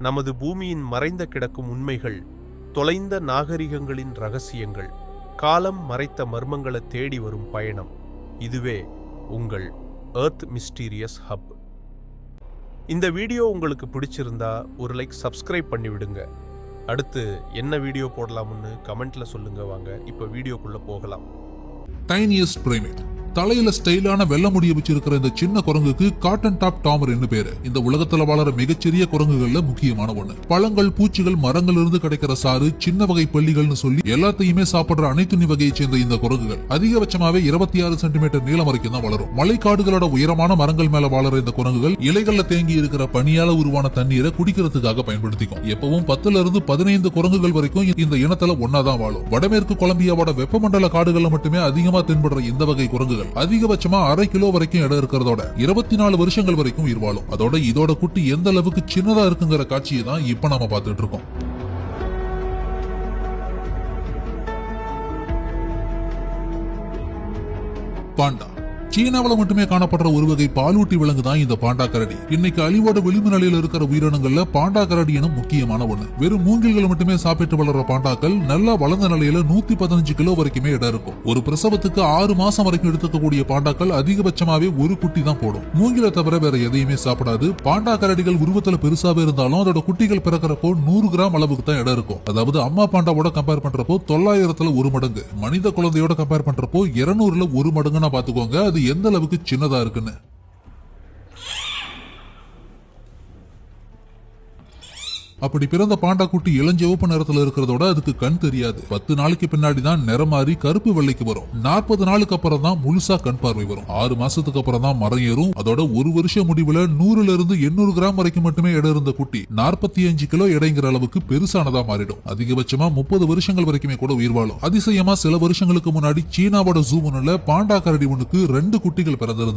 நமது பூமியின் மறைந்த கிடக்கும் உண்மைகள் தொலைந்த நாகரிகங்களின் ரகசியங்கள் காலம் மறைத்த மர்மங்களை தேடி வரும் பயணம். இதுவே உங்கள் எர்த் மிஸ்டீரியஸ் ஹப் இந்த வீடியோ உங்களுக்கு பிடிச்சிருந்தா ஒரு லைக் சப்ஸ்கிரைப் பண்ணிவிடுங்க. அடுத்து என்ன வீடியோ போடலாம்னு கமெண்ட்ல சொல்லுங்க வாங்க. இப்போ வீடியோக்குள்ள போகலாம். டைனியஸ்ட் பிரைமேட் தலையில ஸ்டைலான வெள்ள முடிய வச்சிருக்கிற இந்த சின்ன குரங்குக்கு காட்டன் டாப் டாமர் என்று பேரு. இந்த உலகத்துல வாழற மிகச்சிறிய குரங்குகள்ல முக்கியமான ஒண்ணு. பழங்கள் பூச்சிகள் மரங்கள் இருந்து கிடைக்கிற சாறு சின்ன வகை பள்ளிகள்னு சொல்லி எல்லாத்தையுமே சாப்பிடுற அனைத்து வகையை சேர்ந்த இந்த குரங்குகள் அதிகபட்சமாவே இருபத்தி ஆறு சென்டிமீட்டர் நீளம் வரைக்கும் தான் வளரும். மலைக்காடுகளோட உயரமான மரங்கள் மேல வாழற இந்த குரங்குகள் இலைகள்ல தேங்கி இருக்கிற பனியால உருவான தண்ணீரை குடிக்கிறதுக்காக பயன்படுத்திக்கும். எப்பவும் பத்துல இருந்து பதினைந்து குரங்குகள் வரைக்கும் இந்த இனத்துல ஒன்னாதான் வாழும். வடமேற்கு கொலம்பியாவோட வெப்பமண்டல காடுகள்ல மட்டுமே அதிகமா தென்படுற இந்த வகை குரங்குகள் அதிகபட்சமா அரை கிலோ வரைக்கும் இடம் இருக்கிறதோட இருபத்தி நாலு வருஷங்கள் வரைக்கும் உயிர் வாழும். அதோட இதோட குட்டி எந்த அளவுக்கு சின்னதா இருக்குங்கிற காட்சியை தான் இப்ப நாம பார்த்துட்டு இருக்கோம். பாண்டா சீனாவில் மட்டுமே காணப்படுற ஒரு வகை பாலூட்டி விலங்கு தான் இந்த பாண்டா கரடி. இன்னைக்கு அழிவோட விளிம்பு நிலையில இருக்கிற உயிரினங்கள்ல பாண்டா கரடி எனும் முக்கியமான ஒண்ணு. வெறும் மூங்கில்கள் மட்டுமே சாப்பிட்டு வளர்ற பாண்டாக்கள் நல்லா வளர்ந்த நிலையில நூத்தி பதினஞ்சு கிலோ வரைக்குமே இடம் இருக்கும். ஒரு பிரசவத்துக்கு ஆறு மாசம் வரைக்கும் எடுத்துக்கக்கூடிய பாண்டாக்கள் அதிகபட்சமாவே ஒரு குட்டி தான் போடும். மூங்கில தவிர வேற எதையுமே சாப்பிடாது. பாண்டா கரடிகள் உருவத்துல பெருசாவே இருந்தாலும் அதோட குட்டிகள் பிறக்கிறப்போ நூறு கிராம் அளவுக்கு தான் இடம் இருக்கும். அதாவது அம்மா பாண்டாவோட கம்பேர் பண்றப்போ தொள்ளாயிரத்துல ஒரு மடங்கு. மனித குழந்தையோட கம்பேர் பண்றப்போ இருநூறுல ஒரு மடங்குன்னா பாத்துக்கோங்க. அது எந்த அளவுக்கு சின்னதா இருக்குன்னு? அப்படி பிறந்த பாண்டா குட்டி இளஞ்சிவப்பு நிறத்துல இருக்கிறதோட அதுக்கு கண் தெரியாது. பத்து நாளைக்கு பின்னாடி தான் நிறம் மாறி கருப்பு வெள்ளைக்கு வரும். நாற்பது நாளுக்கு அப்புறம் தான் முழுசா கண் பார்வை வரும். ஆறு மாசத்துக்கு அப்புறம் தான் மரம் ஏறும். அதோட ஒரு வருஷம் முடிவுல நூறுல இருந்து எண்ணூறு கிராம் வரைக்கும் மட்டுமே எடை இருந்த குட்டி நாற்பத்தி அஞ்சு கிலோ எடைங்கிற அளவுக்கு பெருசானதா மாறிடும். அதிகபட்சமா முப்பது வருஷங்கள் வரைக்குமே கூட உயிர் வாழும். அதிசயமா சில வருஷங்களுக்கு முன்னாடி சீனாவோட ஜூ ஒண்ணுல பாண்டா கரடி ஒண்ணுக்கு ரெண்டு குட்டிகள் பிறந்திருந்தது.